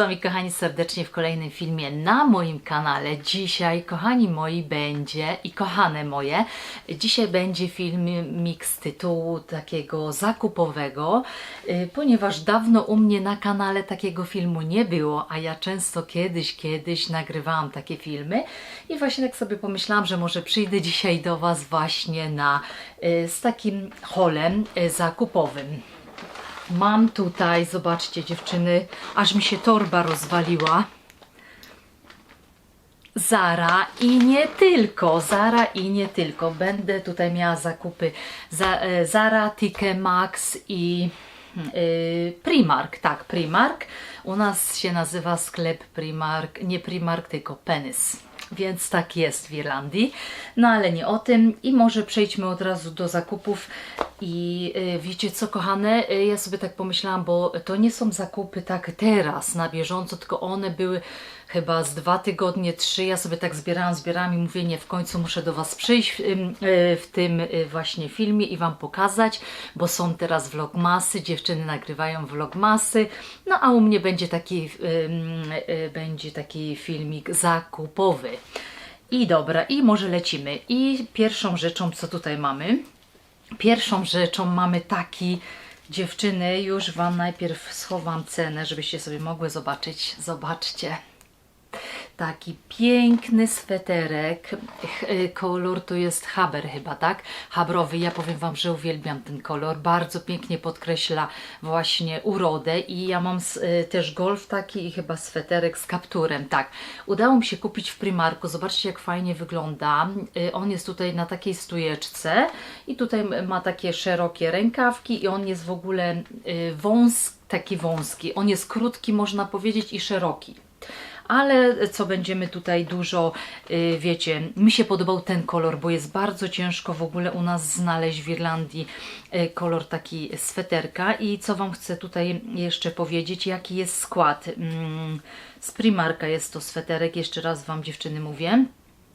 Wami kochani serdecznie w kolejnym filmie na moim kanale. Dzisiaj, kochani moi, będzie i kochane moje, dzisiaj będzie film mix tytułu takiego zakupowego, y, ponieważ dawno u mnie na kanale takiego filmu nie było, a ja często kiedyś, kiedyś nagrywałam takie filmy i właśnie tak sobie pomyślałam, że może przyjdę dzisiaj do Was właśnie na, y, z takim holem y, zakupowym. Mam tutaj, zobaczcie dziewczyny, aż mi się torba rozwaliła. Zara i nie tylko, Zara i nie tylko. Będę tutaj miała zakupy za, e, Zara, Tike Max i y, Primark, tak, Primark. U nas się nazywa sklep Primark, nie Primark, tylko Penis. Więc tak jest w Irlandii. No ale nie o tym. I może przejdźmy od razu do zakupów. I y, wiecie co, kochane? Y, ja sobie tak pomyślałam, bo to nie są zakupy tak teraz, na bieżąco, tylko one były chyba z dwa tygodnie, trzy. Ja sobie tak zbierałam, zbierałam i mówię, nie, w końcu muszę do Was przyjść w, w tym y, właśnie filmie i Wam pokazać, bo są teraz vlogmasy, dziewczyny nagrywają vlogmasy, no a u mnie będzie taki, y, będzie taki filmik zakupowy. I dobra, i może lecimy. I pierwszą rzeczą, co tutaj mamy, Pierwszą rzeczą mamy taki, dziewczyny, już Wam najpierw schowam cenę, żebyście sobie mogły zobaczyć. Zobaczcie. Taki piękny sweterek. Y, Kolor to jest haber chyba, tak? Habrowy. Ja powiem Wam, że uwielbiam ten kolor. Bardzo pięknie podkreśla właśnie urodę i ja mam y, też golf taki i chyba sweterek z kapturem, tak. Udało mi się kupić w Primarku. Zobaczcie jak fajnie wygląda. Y, On jest tutaj na takiej stujeczce i tutaj ma takie szerokie rękawki i on jest w ogóle y, wąs, taki wąski. On jest krótki, można powiedzieć, i szeroki ale co będziemy tutaj dużo, y, wiecie, mi się podobał ten kolor, bo jest bardzo ciężko w ogóle u nas znaleźć w Irlandii y, kolor taki sweterka i co Wam chcę tutaj jeszcze powiedzieć, jaki jest skład. Mm, Z Primarka jest to sweterek, jeszcze raz Wam dziewczyny mówię.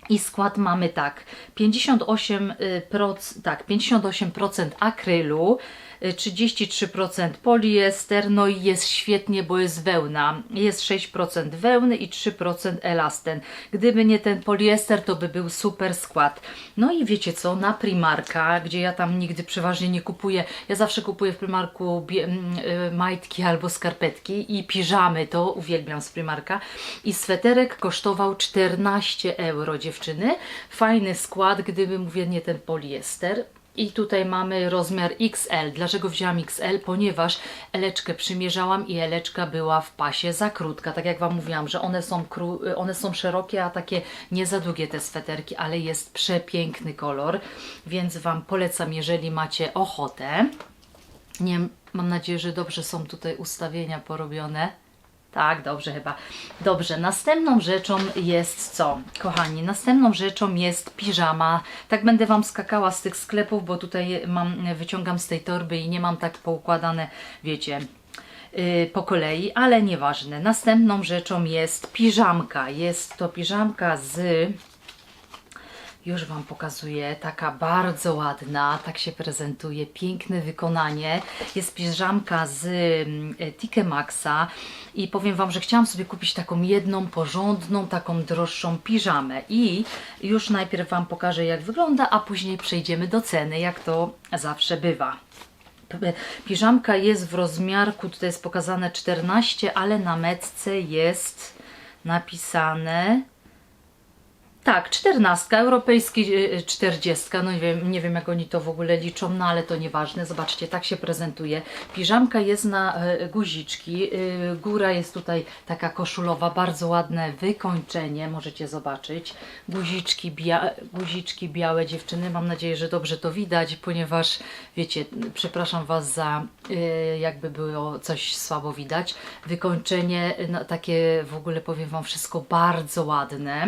I skład mamy tak, 58%, tak, 58% akrylu, y, 33% poliester, no i jest świetnie, bo jest wełna. Jest 6% wełny i 3% elasten. Gdyby nie ten poliester, to by był super skład. No i wiecie co, na Primarka, gdzie ja tam nigdy przeważnie nie kupuję, ja zawsze kupuję w Primarku y, majtki albo skarpetki i piżamy, to uwielbiam z Primarka. I sweterek kosztował 14 euro, dziewczyny. Fajny skład, gdyby mówię nie ten poliester. I tutaj mamy rozmiar XL. Dlaczego wzięłam XL? Ponieważ eleczkę przymierzałam i eleczka była w pasie za krótka. Tak jak Wam mówiłam, że one są, one są szerokie, a takie nie za długie te sweterki, ale jest przepiękny kolor, więc Wam polecam, jeżeli macie ochotę. Nie mam nadzieję, że dobrze są tutaj ustawienia porobione. Tak, dobrze chyba. Dobrze, następną rzeczą jest co? Kochani, następną rzeczą jest piżama. Tak będę Wam skakała z tych sklepów, bo tutaj mam, wyciągam z tej torby i nie mam tak poukładane, wiecie, yy, po kolei, ale nieważne. Następną rzeczą jest piżamka. Jest to piżamka z już Wam pokazuję, taka bardzo ładna, tak się prezentuje, piękne wykonanie. Jest piżamka z mm, Tike Maxa i powiem Wam, że chciałam sobie kupić taką jedną, porządną, taką droższą piżamę i już najpierw Wam pokażę jak wygląda, a później przejdziemy do ceny, jak to zawsze bywa. P- Piżamka jest w rozmiarku, tutaj jest pokazane 14, ale na metce jest napisane tak, czternastka, europejski y, y, czterdziestka, no nie wiem, nie wiem jak oni to w ogóle liczą, no ale to nieważne, zobaczcie, tak się prezentuje. Piżamka jest na e, guziczki, góra jest tutaj taka koszulowa, bardzo ładne wykończenie, możecie zobaczyć. Guziczki, bia guziczki białe dziewczyny, mam nadzieję, że dobrze to widać, ponieważ wiecie, przepraszam Was za jakby było coś słabo widać. Wykończenie, no, takie w ogóle powiem Wam wszystko bardzo ładne.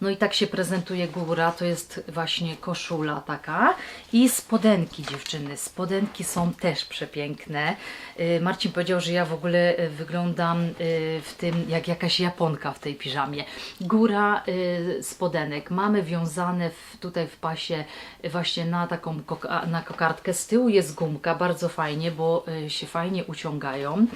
No i tak się prezentuje góra, to jest właśnie koszula taka i spodenki dziewczyny. Spodenki są też przepiękne. Yy, Marcin powiedział, że ja w ogóle y, wyglądam y, w tym jak jakaś japonka w tej piżamie. Góra y, spodenek mamy wiązane w, tutaj w pasie y, właśnie na taką na kokardkę. Z tyłu jest gumka, bardzo fajnie, bo y, się fajnie uciągają.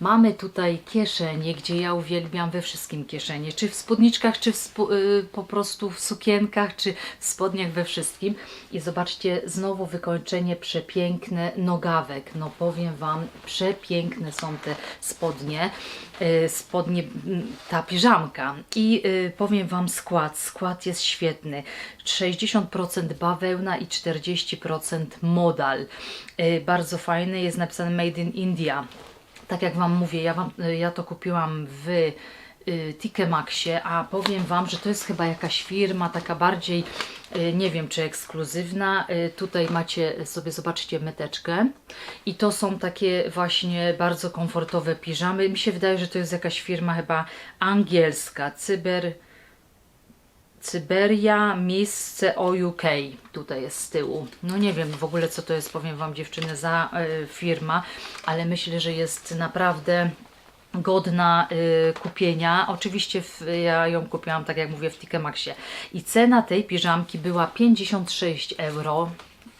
Mamy tutaj kieszenie, gdzie ja uwielbiam we wszystkim kieszenie, czy w spódniczkach, czy w spu- y, po prostu w sukienkach, czy w spodniach, we wszystkim. I zobaczcie, znowu wykończenie przepiękne nogawek. No powiem Wam, przepiękne są te spodnie, y, spodnie, ta piżamka. I y, powiem Wam skład, skład jest świetny. 60% bawełna i 40% modal. Y, Bardzo fajny, jest napisane Made in India. Tak jak Wam mówię, ja, wam, ja to kupiłam w y, Tikemaxie, a powiem Wam, że to jest chyba jakaś firma taka bardziej, y, nie wiem czy ekskluzywna. Y, Tutaj macie sobie, zobaczcie, meteczkę i to są takie właśnie bardzo komfortowe piżamy. Mi się wydaje, że to jest jakaś firma chyba angielska, Cyber... Cyberia miejsce o UK tutaj jest z tyłu. No nie wiem w ogóle co to jest, powiem Wam dziewczyny, za y, firma, ale myślę, że jest naprawdę godna y, kupienia. Oczywiście w, ja ją kupiłam, tak jak mówię, w Tikemaxie. I cena tej piżamki była 56 euro.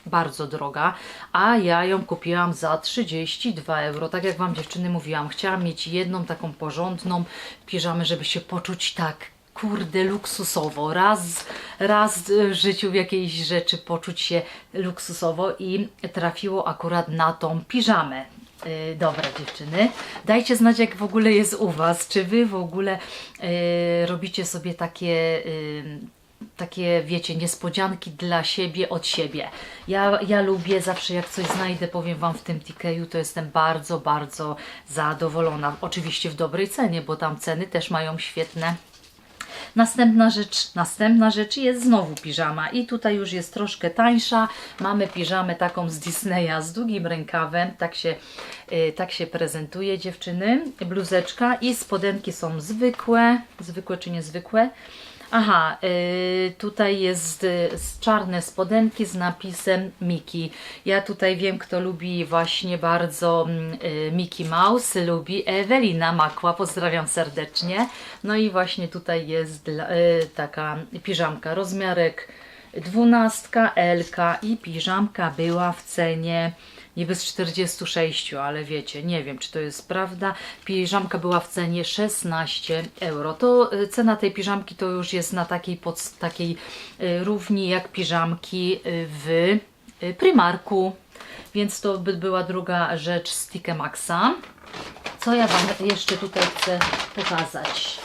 Bardzo droga, a ja ją kupiłam za 32 euro. Tak jak Wam dziewczyny mówiłam, chciałam mieć jedną taką porządną piżamę, żeby się poczuć tak kurde, luksusowo. Raz, raz w życiu w jakiejś rzeczy poczuć się luksusowo i trafiło akurat na tą piżamę. Yy, dobra dziewczyny, dajcie znać jak w ogóle jest u Was, czy Wy w ogóle yy, robicie sobie takie yy, takie, wiecie, niespodzianki dla siebie, od siebie. Ja, ja lubię zawsze, jak coś znajdę, powiem Wam w tym TKU, to jestem bardzo, bardzo zadowolona. Oczywiście w dobrej cenie, bo tam ceny też mają świetne. Następna rzecz, następna rzecz jest znowu piżama i tutaj już jest troszkę tańsza. Mamy piżamę taką z Disneya z długim rękawem, tak się, y, tak się prezentuje dziewczyny. Bluzeczka i spodenki są zwykłe, zwykłe czy niezwykłe. Aha, y, tutaj jest y, czarne spodenki z napisem Mickey. Ja tutaj wiem, kto lubi właśnie bardzo mm, y, Mickey Mouse, lubi Ewelina Makła, pozdrawiam serdecznie. No i właśnie tutaj jest y, taka piżamka, rozmiarek dwunastka, Elka i piżamka była w cenie niby z 46, ale wiecie, nie wiem czy to jest prawda. Piżamka była w cenie 16 euro. To y, cena tej piżamki to już jest na takiej, pod, takiej y, równi jak piżamki y, w Primarku. Więc to by była druga rzecz z Tikemaxa. Co ja Wam jeszcze tutaj chcę pokazać?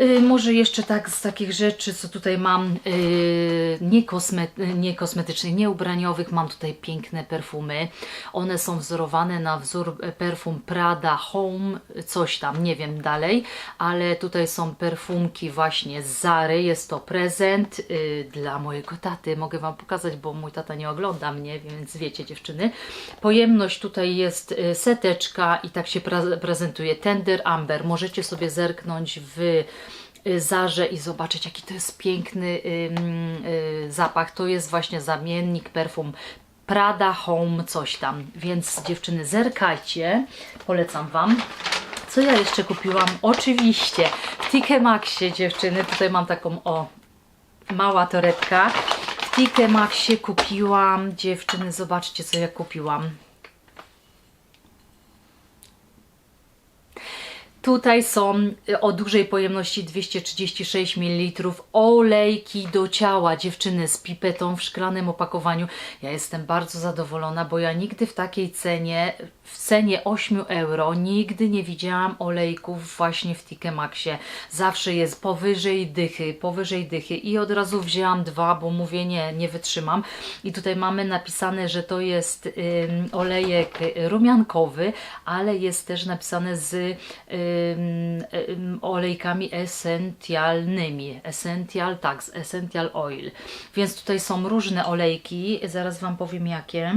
Y, może jeszcze tak z takich rzeczy, co tutaj mam, yy, nie, kosme, nie kosmetycznych, nie ubraniowych, mam tutaj piękne perfumy. One są wzorowane na wzór e, perfum Prada Home, coś tam, nie wiem dalej, ale tutaj są perfumki właśnie z Zary. Jest to prezent yy, dla mojego taty. Mogę Wam pokazać, bo mój tata nie ogląda mnie, więc wiecie dziewczyny. Pojemność tutaj jest y, seteczka i tak się pre prezentuje. Tender Amber. Możecie sobie zerknąć w y, Zarze i zobaczyć, jaki to jest piękny y, y, zapach. To jest właśnie zamiennik perfum Prada Home, coś tam. Więc dziewczyny, zerkajcie. Polecam Wam. Co ja jeszcze kupiłam? Oczywiście w Tikemaxie, dziewczyny. Tutaj mam taką, o, mała torebka. W Tikemaxie kupiłam, dziewczyny, zobaczcie, co ja kupiłam. Tutaj są y, o dużej pojemności 236 ml olejki do ciała dziewczyny z pipetą w szklanym opakowaniu. Ja jestem bardzo zadowolona, bo ja nigdy w takiej cenie, w cenie 8 euro, nigdy nie widziałam olejków właśnie w Tikemaxie. Zawsze jest powyżej dychy, powyżej dychy i od razu wzięłam dwa, bo mówię nie, nie wytrzymam. I tutaj mamy napisane, że to jest olejek rumiankowy, ale jest też napisane z ym, olejkami esencjalnymi. Essential, tak, z essential oil. Więc tutaj są różne olejki, zaraz Wam powiem jakie.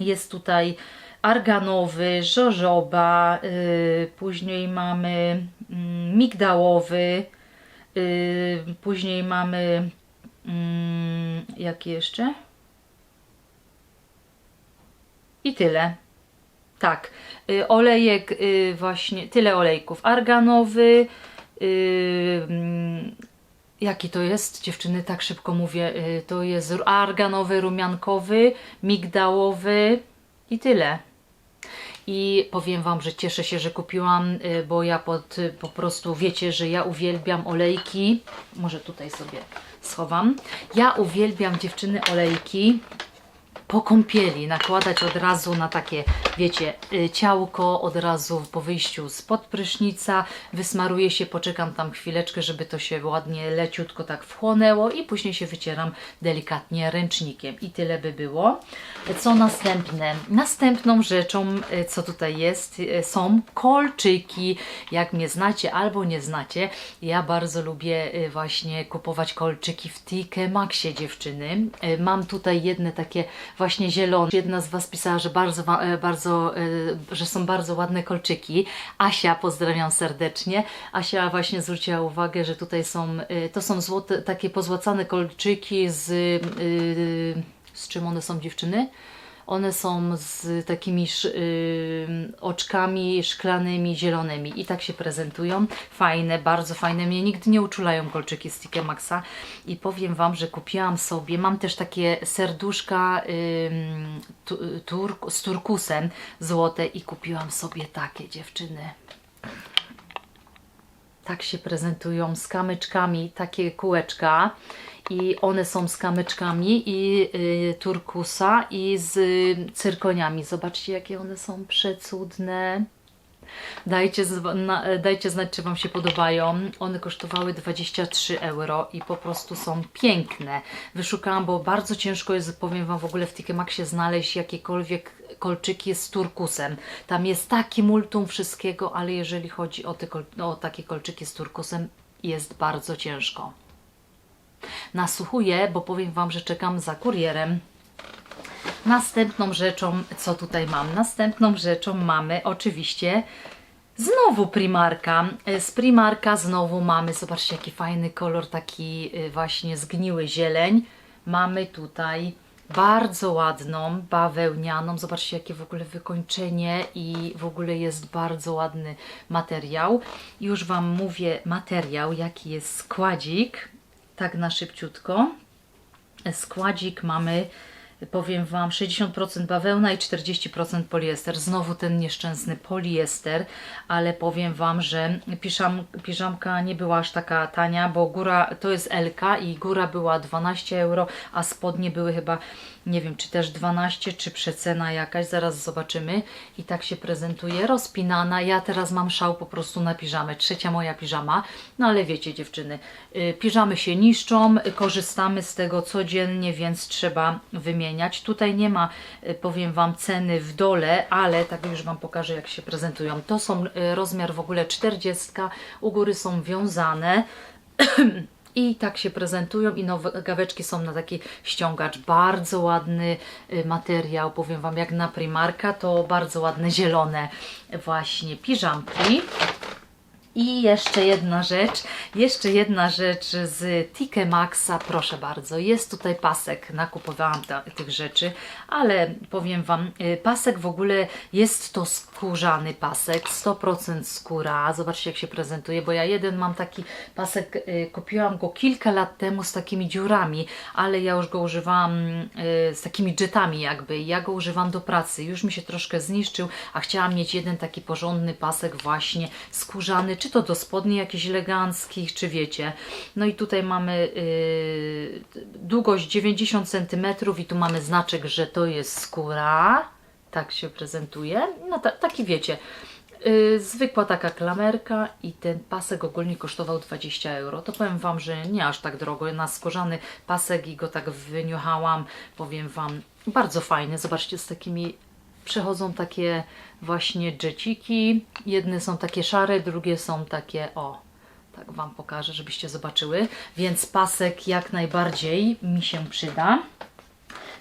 Jest tutaj arganowy, żożoba, yy, później mamy yy, migdałowy, yy, później mamy mm, jaki jeszcze? I tyle. Tak, y, olejek y, właśnie, tyle olejków. Arganowy, y, mm, jaki to jest? Dziewczyny, tak szybko mówię. To jest arganowy, rumiankowy, migdałowy i tyle. i powiem Wam, że cieszę się, że kupiłam, bo ja pod, po prostu wiecie, że ja uwielbiam olejki. Może tutaj sobie schowam. Ja uwielbiam dziewczyny olejki po kąpieli nakładać od razu na takie, wiecie, y, ciałko, od razu po wyjściu spod prysznica, wysmaruję się, poczekam tam chwileczkę, żeby to się ładnie leciutko tak wchłonęło i później się wycieram delikatnie ręcznikiem i tyle by było. Co następne? Następną rzeczą, y, co tutaj jest, y, są kolczyki. Jak mnie znacie albo nie znacie, ja bardzo lubię właśnie kupować kolczyki w TK Maxie dziewczyny. Mam tutaj jedne takie właśnie zielone. Jedna z Was pisała, że bardzo, e, bardzo, e, że są bardzo ładne kolczyki. Asia, pozdrawiam serdecznie. Asia właśnie zwróciła uwagę, że tutaj są, e, to są złote, takie pozłacane kolczyki z, z czym one są dziewczyny? One są z takimi sz, y, oczkami szklanymi, zielonymi i tak się prezentują. Fajne, bardzo fajne. Mnie nigdy nie uczulają kolczyki z TK Maxa i powiem Wam, że kupiłam sobie, mam też takie serduszka tur, z turkusem złote i kupiłam sobie takie dziewczyny tak się prezentują z kamyczkami, takie kółeczka i one są z kamyczkami i y, turkusa i z y, cyrkoniami. Zobaczcie jakie one są przecudne. Dajcie, na, dajcie znać, czy Wam się podobają. One kosztowały 23 euro i po prostu są piękne. Wyszukałam, bo bardzo ciężko jest, powiem Wam, w ogóle w TK Maxie znaleźć jakiekolwiek kolczyki z turkusem. Tam jest taki multum wszystkiego, ale jeżeli chodzi o, te o takie kolczyki z turkusem, jest bardzo ciężko. Nasłuchuję, bo powiem Wam, że czekam za kurierem. Następną rzeczą, co tutaj mam? Następną rzeczą mamy oczywiście znowu Primarka. E, Z Primarka znowu mamy, zobaczcie jaki fajny kolor, taki y, właśnie zgniły zieleń. Mamy tutaj bardzo ładną, bawełnianą. Zobaczcie jakie w ogóle wykończenie i w ogóle jest bardzo ładny materiał. Już Wam mówię materiał, jaki jest składzik. Tak na szybciutko. Składzik mamy, powiem Wam, 60% bawełna i 40% poliester. Znowu ten nieszczęsny poliester, ale powiem Wam, że piżam, piżamka nie była aż taka tania, bo góra to jest LK i góra była 12 euro, a spodnie były chyba, nie wiem, czy też 12, czy przecena jakaś, zaraz zobaczymy. I tak się prezentuje, rozpinana. Ja teraz mam szał po prostu na piżamę, trzecia moja piżama, no ale wiecie dziewczyny, y, piżamy się niszczą, korzystamy z tego codziennie, więc trzeba wymieniać. Tutaj nie ma, y, powiem Wam, ceny w dole, ale tak już Wam pokażę, jak się prezentują. To są y, rozmiar w ogóle 40, u góry są wiązane. I tak się prezentują i nowe gaweczki są na taki ściągacz. Bardzo ładny y, materiał, powiem Wam, jak na Primarka, to bardzo ładne zielone właśnie piżamki. I jeszcze jedna rzecz, jeszcze jedna rzecz z TK Maxa, proszę bardzo, jest tutaj pasek, nakupowałam ta, tych rzeczy, ale powiem Wam, y, pasek w ogóle jest to skórzany pasek, 100% skóra, zobaczcie jak się prezentuje, bo ja jeden mam taki pasek, y, kupiłam go kilka lat temu z takimi dziurami, ale ja już go używałam y, z takimi jetami jakby, ja go używam do pracy, już mi się troszkę zniszczył, a chciałam mieć jeden taki porządny pasek właśnie skórzany, czy to do spodni jakichś eleganckich, czy wiecie. No i tutaj mamy yy, długość 90 cm i tu mamy znaczek, że to jest skóra. Tak się prezentuje. No ta, taki wiecie. Yy, zwykła taka klamerka i ten pasek ogólnie kosztował 20 euro. To powiem Wam, że nie aż tak drogo. Na skórzany pasek i go tak wyniuchałam. Powiem Wam, bardzo fajny. Zobaczcie, z takimi przechodzą takie właśnie dżeciki. Jedne są takie szare, drugie są takie o. Tak Wam pokażę, żebyście zobaczyły. Więc pasek jak najbardziej mi się przyda.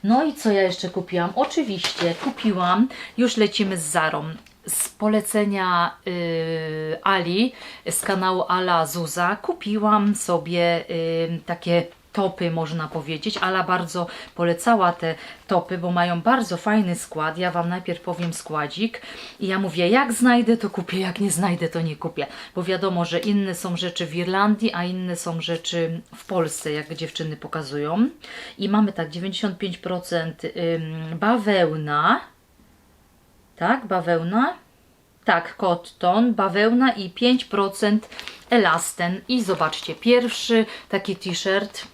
No i co ja jeszcze kupiłam? Oczywiście kupiłam, już lecimy z Zarą. Z polecenia y, Ali z kanału Ala Zuza kupiłam sobie y, takie topy, można powiedzieć. Ala bardzo polecała te topy, bo mają bardzo fajny skład. Ja Wam najpierw powiem składzik i ja mówię, jak znajdę, to kupię, jak nie znajdę, to nie kupię. Bo wiadomo, że inne są rzeczy w Irlandii, a inne są rzeczy w Polsce, jak dziewczyny pokazują. I mamy tak 95% ym, bawełna, Tak, bawełna. Tak, cotton, bawełna i 5% elasten. I zobaczcie, pierwszy taki t-shirt,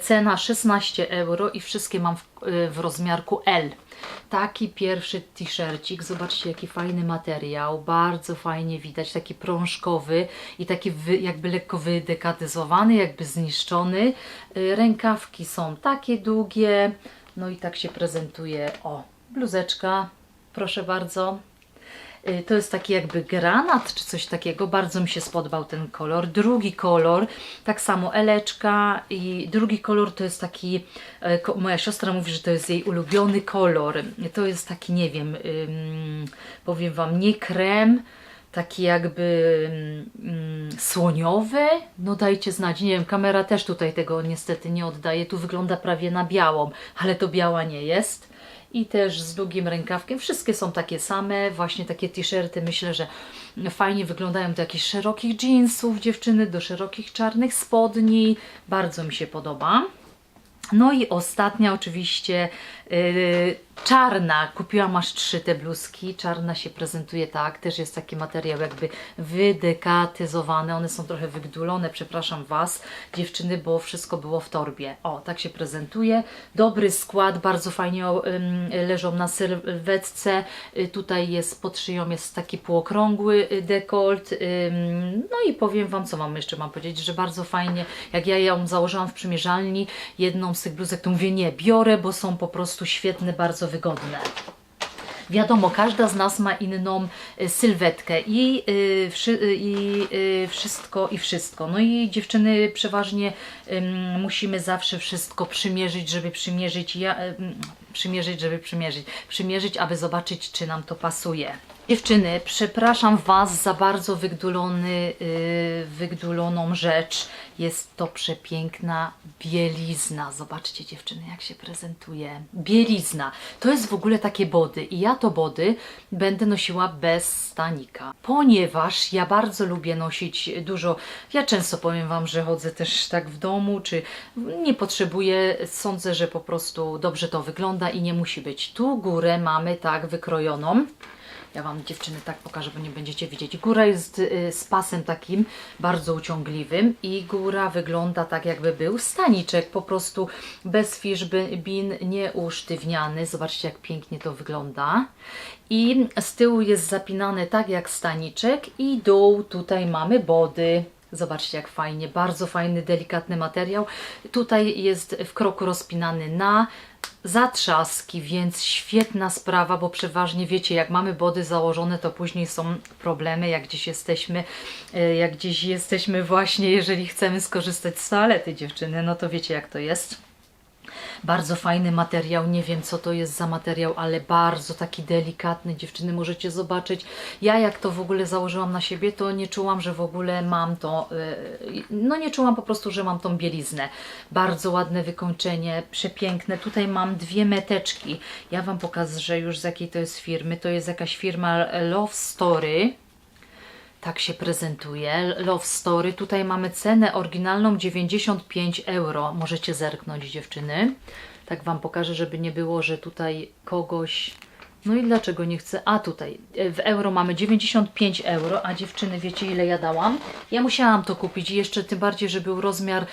cena 16 euro i wszystkie mam w, e, w rozmiarku L. Taki pierwszy t-shircik, zobaczcie jaki fajny materiał, bardzo fajnie widać, taki prążkowy i taki wy, jakby lekko wydekatyzowany, jakby zniszczony. E, Rękawki są takie długie, no i tak się prezentuje, o, bluzeczka, proszę bardzo. Y, To jest taki jakby granat czy coś takiego. Bardzo mi się spodobał ten kolor. Drugi kolor, tak samo eleczka i drugi kolor to jest taki, ko- moja siostra mówi, że to jest jej ulubiony kolor. To jest taki, nie wiem, powiem Wam, nie krem, taki jakby słoniowy. No dajcie znać, nie wiem, kamera też tutaj tego niestety nie oddaje. Tu wygląda prawie na białą, ale to biała nie jest i też z długim rękawkiem. Wszystkie są takie same, właśnie takie t-shirty. Myślę, że fajnie wyglądają do jakichś szerokich jeansów dziewczyny, do szerokich czarnych spodni. Bardzo mi się podoba. No i ostatnia oczywiście yy, czarna. Kupiłam aż trzy te bluzki. Czarna się prezentuje tak. Też jest taki materiał jakby wydekatyzowany. One są trochę wygdulone, przepraszam Was dziewczyny, bo wszystko było w torbie. O, tak się prezentuje. Dobry skład, bardzo fajnie leżą na sylwetce. Y, Tutaj jest pod szyją jest taki półokrągły y, dekolt. Ym, no i powiem Wam, co mam jeszcze mam powiedzieć, że bardzo fajnie, jak ja ją założyłam w przymierzalni, jedną z tych bluzek, to mówię nie, biorę, bo są po prostu świetne, bardzo wygodne. Wiadomo, każda z nas ma inną y, sylwetkę i, y, y, i wszystko i wszystko. No i dziewczyny przeważnie musimy zawsze wszystko przymierzyć, żeby przymierzyć, ja, ym, przymierzyć, żeby przymierzyć, przymierzyć, aby zobaczyć, czy nam to pasuje. Dziewczyny, przepraszam Was za bardzo wygdulony, yy, wygduloną rzecz. Jest to przepiękna bielizna. Zobaczcie dziewczyny, jak się prezentuje. Bielizna. To jest w ogóle takie body i ja to body będę nosiła bez stanika. Ponieważ ja bardzo lubię nosić dużo, ja często powiem Wam, że chodzę też tak w domu, czy nie potrzebuję, sądzę, że po prostu dobrze to wygląda i nie musi być. Tu górę mamy tak wykrojoną. Ja Wam dziewczyny tak pokażę, bo nie będziecie widzieć. Góra jest y, z pasem takim bardzo uciągliwym i góra wygląda tak jakby był staniczek, po prostu bez fiszbin, nieusztywniany. Zobaczcie jak pięknie to wygląda. I z tyłu jest zapinane tak jak staniczek i dół tutaj mamy body. Zobaczcie jak fajnie, bardzo fajny, delikatny materiał. Tutaj jest w kroku rozpinany na zatrzaski, więc świetna sprawa, bo przeważnie wiecie, jak mamy body założone, to później są problemy, jak gdzieś jesteśmy, e, jak gdzieś jesteśmy właśnie, jeżeli chcemy skorzystać z toalety dziewczyny, no to wiecie jak to jest. Bardzo fajny materiał, nie wiem co to jest za materiał, ale bardzo taki delikatny. Dziewczyny możecie zobaczyć. Ja jak to w ogóle założyłam na siebie, to nie czułam, że w ogóle mam to, yy, no nie czułam po prostu, że mam tą bieliznę. Bardzo ładne wykończenie, przepiękne. Tutaj mam dwie meteczki. Ja Wam pokażę już z jakiej to jest firmy. To jest jakaś firma Love Story. Tak się prezentuje. Love Story. Tutaj mamy cenę oryginalną 95 euro. Możecie zerknąć dziewczyny. Tak Wam pokażę, żeby nie było, że tutaj kogoś... No i dlaczego nie chcę? A tutaj w euro mamy 95 euro, a dziewczyny wiecie ile ja dałam? Ja musiałam to kupić i jeszcze tym bardziej, że był rozmiar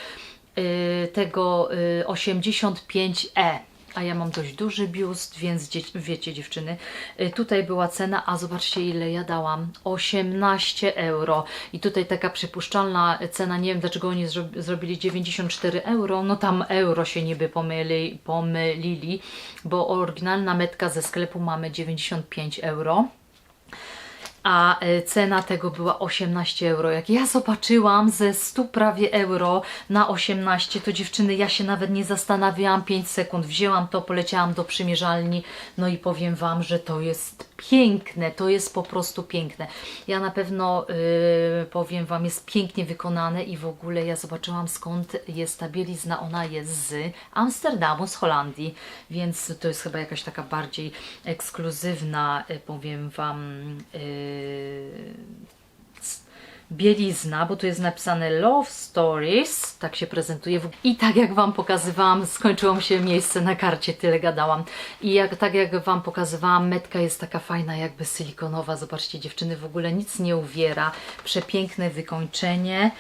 y, tego y, 85E a ja mam dość duży biust, więc wiecie dziewczyny, y, tutaj była cena, a zobaczcie ile ja dałam, 18 euro. I tutaj taka przypuszczalna cena, nie wiem dlaczego oni zro zrobili 94 euro, no tam euro się niby pomyli, pomylili, bo oryginalna metka ze sklepu mamy 95 euro a e, cena tego była 18 euro. Jak ja zobaczyłam ze 100 prawie euro na 18, to dziewczyny, ja się nawet nie zastanawiałam 5 sekund. Wzięłam to, poleciałam do przymierzalni, no i powiem Wam, że to jest piękne, to jest po prostu piękne. Ja na pewno yy, powiem Wam, jest pięknie wykonane i w ogóle ja zobaczyłam skąd jest ta bielizna. Ona jest z Amsterdamu, z Holandii, więc to jest chyba jakaś taka bardziej ekskluzywna, yy, powiem Wam, yy, bielizna, bo tu jest napisane Love Stories, tak się prezentuje. I tak jak Wam pokazywałam, skończyło mi się miejsce na karcie, tyle gadałam. I jak, tak jak Wam pokazywałam, metka jest taka fajna, jakby silikonowa. Zobaczcie, dziewczyny w ogóle nic nie uwiera. Przepiękne wykończenie.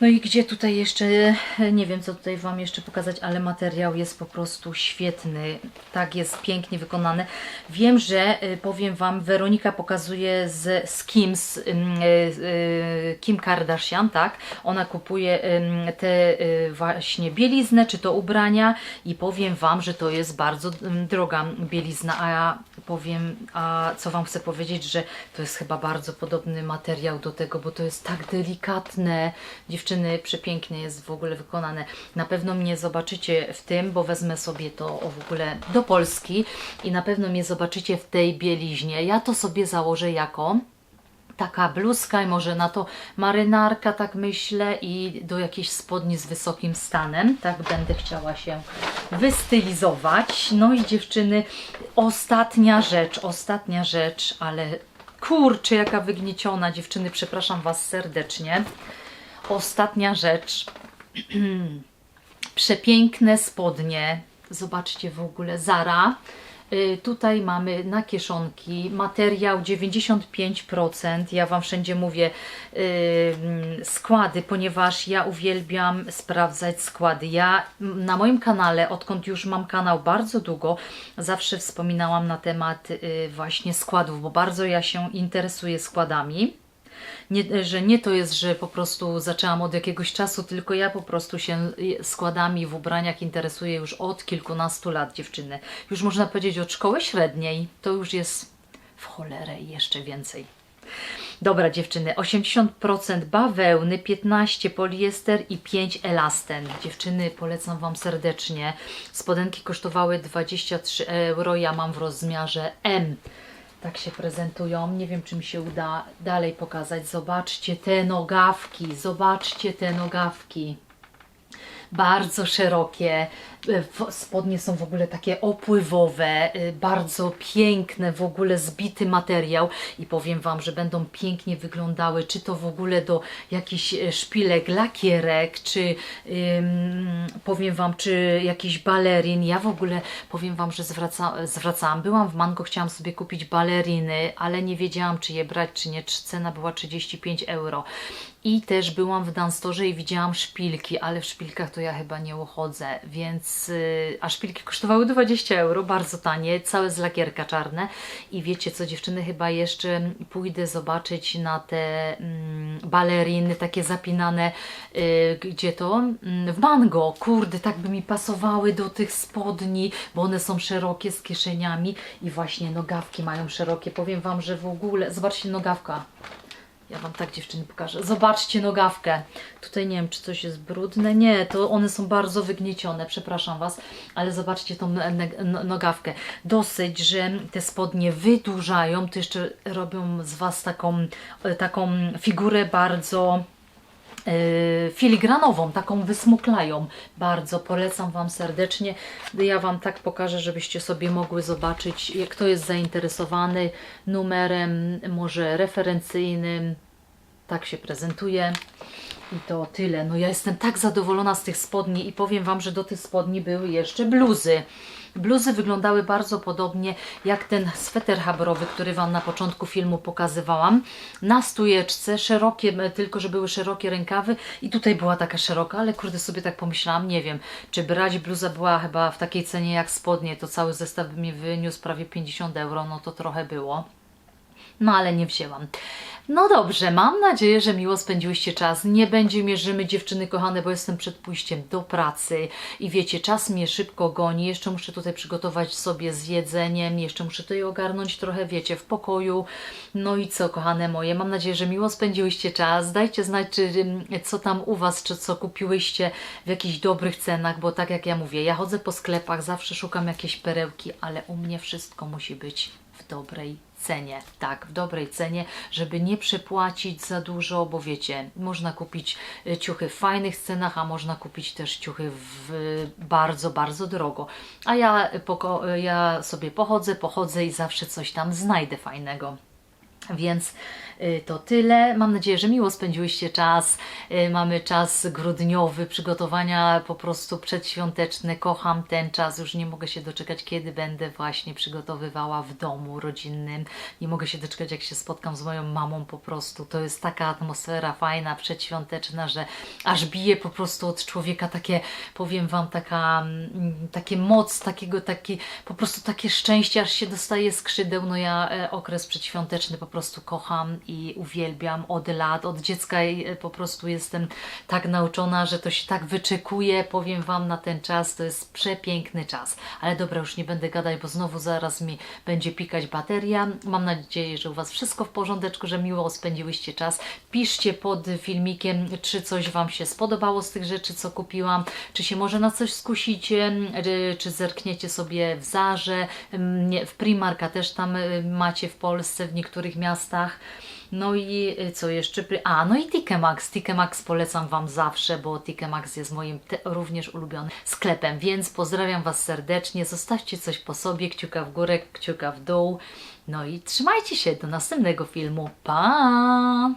No i gdzie tutaj jeszcze, nie wiem co tutaj Wam jeszcze pokazać, ale materiał jest po prostu świetny. Tak jest pięknie wykonany. Wiem, że y, powiem Wam, Weronika pokazuje z, z y, y, Kim Kardashian, tak? Ona kupuje te właśnie bieliznę, czy to ubrania i powiem Wam, że to jest bardzo droga bielizna, a ja powiem, a co Wam chcę powiedzieć, że to jest chyba bardzo podobny materiał do tego, bo to jest tak delikatne. Przepięknie jest w ogóle wykonane. Na pewno mnie zobaczycie w tym, bo wezmę sobie to w ogóle do Polski i na pewno mnie zobaczycie w tej bieliźnie. Ja to sobie założę jako taka bluzka i może na to marynarka, tak myślę, i do jakiejś spodni z wysokim stanem. Tak będę chciała się wystylizować. No i dziewczyny, ostatnia rzecz, ostatnia rzecz, ale kurczę, jaka wygnieciona. Dziewczyny, przepraszam Was serdecznie. Ostatnia rzecz. Przepiękne spodnie. Zobaczcie w ogóle, Zara. Y, Tutaj mamy na kieszonki materiał 95%. Ja Wam wszędzie mówię y, mm, składy, ponieważ ja uwielbiam sprawdzać składy. Ja na moim kanale, odkąd już mam kanał bardzo długo, zawsze wspominałam na temat y, właśnie składów, bo bardzo ja się interesuję składami nie, że nie to jest, że po prostu zaczęłam od jakiegoś czasu, tylko ja po prostu się składami w ubraniach interesuję już od kilkunastu lat, dziewczyny. Już można powiedzieć od szkoły średniej. To już jest w cholerę jeszcze więcej. Dobra dziewczyny, 80% bawełny, 15 poliester i 5 elasten. Dziewczyny, polecam Wam serdecznie. Spodenki kosztowały 23 euro, ja mam w rozmiarze M. Tak się prezentują. Nie wiem, czy mi się uda dalej pokazać. Zobaczcie te nogawki, zobaczcie te nogawki. Bardzo szerokie, spodnie są w ogóle takie opływowe, e, bardzo piękne, w ogóle zbity materiał i powiem Wam, że będą pięknie wyglądały, czy to w ogóle do jakichś e, szpilek, lakierek, czy ym, powiem Wam, czy jakiś balerin. Ja w ogóle powiem Wam, że zwraca, zwracałam, byłam w Mango, chciałam sobie kupić baleriny, ale nie wiedziałam, czy je brać, czy nie, cena była 35 euro. I też byłam w Danstorze i widziałam szpilki, ale w szpilkach to ja chyba nie uchodzę, więc yy, a szpilki kosztowały 20 euro, bardzo tanie, całe z lakierka czarne. I wiecie co, dziewczyny, chyba jeszcze pójdę zobaczyć na te mm, baleriny takie zapinane, yy, gdzie to? Mm, w mango, kurde, tak by mi pasowały do tych spodni, bo one są szerokie z kieszeniami i właśnie nogawki mają szerokie. Powiem Wam, że w ogóle, zobaczcie nogawka. Ja Wam tak dziewczyny pokażę. Zobaczcie nogawkę. Tutaj nie wiem, czy coś jest brudne. Nie, to one są bardzo wygniecione, przepraszam Was, ale zobaczcie tą no- nogawkę. Dosyć, że te spodnie wydłużają, to jeszcze robią z Was taką, taką figurę bardzo filigranową, taką wysmuklają. Bardzo polecam Wam serdecznie. Ja Wam tak pokażę, żebyście sobie mogły zobaczyć, kto jest zainteresowany numerem, może referencyjnym. Tak się prezentuje. I to tyle. No ja jestem tak zadowolona z tych spodni i powiem Wam, że do tych spodni były jeszcze bluzy. Bluzy wyglądały bardzo podobnie jak ten sweter habrowy, który Wam na początku filmu pokazywałam. Na stujeczce, szerokie, e, tylko że były szerokie rękawy i tutaj była taka szeroka, ale kurde sobie tak pomyślałam, nie wiem, czy brać bluza była chyba w takiej cenie jak spodnie, to cały zestaw by mi wyniósł prawie 50 euro, no to trochę było. No ale nie wzięłam. No dobrze, mam nadzieję, że miło spędziłyście czas. Nie będzie mierzymy dziewczyny kochane, bo jestem przed pójściem do pracy i wiecie, czas mnie szybko goni. Jeszcze muszę tutaj przygotować sobie z jedzeniem, jeszcze muszę tutaj ogarnąć trochę, wiecie, w pokoju. No i co, kochane moje, mam nadzieję, że miło spędziłyście czas. Dajcie znać, czy, co tam u Was, czy co kupiłyście w jakichś dobrych cenach, bo tak jak ja mówię, ja chodzę po sklepach, zawsze szukam jakieś perełki, ale u mnie wszystko musi być w dobrej cenie, tak, w dobrej cenie, żeby nie przepłacić za dużo, bo wiecie, można kupić y, ciuchy w fajnych cenach, a można kupić też ciuchy w bardzo, bardzo drogo. A ja, poko- ja sobie pochodzę, pochodzę i zawsze coś tam znajdę fajnego. Więc to tyle. Mam nadzieję, że miło spędziłyście czas. Y, Mamy czas grudniowy, przygotowania po prostu przedświąteczne. Kocham ten czas, już nie mogę się doczekać, kiedy będę właśnie przygotowywała w domu rodzinnym. Nie mogę się doczekać, jak się spotkam z moją mamą po prostu. To jest taka atmosfera fajna, przedświąteczna, że aż bije po prostu od człowieka takie, powiem Wam, taka, mm, takie moc, takiego, taki, po prostu takie szczęście, aż się dostaje skrzydeł. No ja e, okres przedświąteczny po prostu kocham i uwielbiam od lat, od dziecka e, po prostu jestem tak nauczona, że to się tak wyczekuje, powiem Wam, na ten czas. To jest przepiękny czas. Ale dobra, już nie będę gadać, bo znowu zaraz mi będzie pikać bateria. Mam nadzieję, że u Was wszystko w porządeczku, że miło spędziłyście czas. Piszcie pod filmikiem, czy coś Wam się spodobało z tych rzeczy, co kupiłam, czy się może na coś skusicie, czy, czy zerkniecie sobie w Zarze, w Primarka też tam y, macie w Polsce, w niektórych miastach. No i y, co jeszcze? A, no i Tikemax. Tikemax polecam Wam zawsze, bo Tikemax jest moim również ulubionym sklepem, więc pozdrawiam Was serdecznie. Zostawcie coś po sobie, kciuka w górę, kciuka w dół. No i trzymajcie się do następnego filmu. Pa!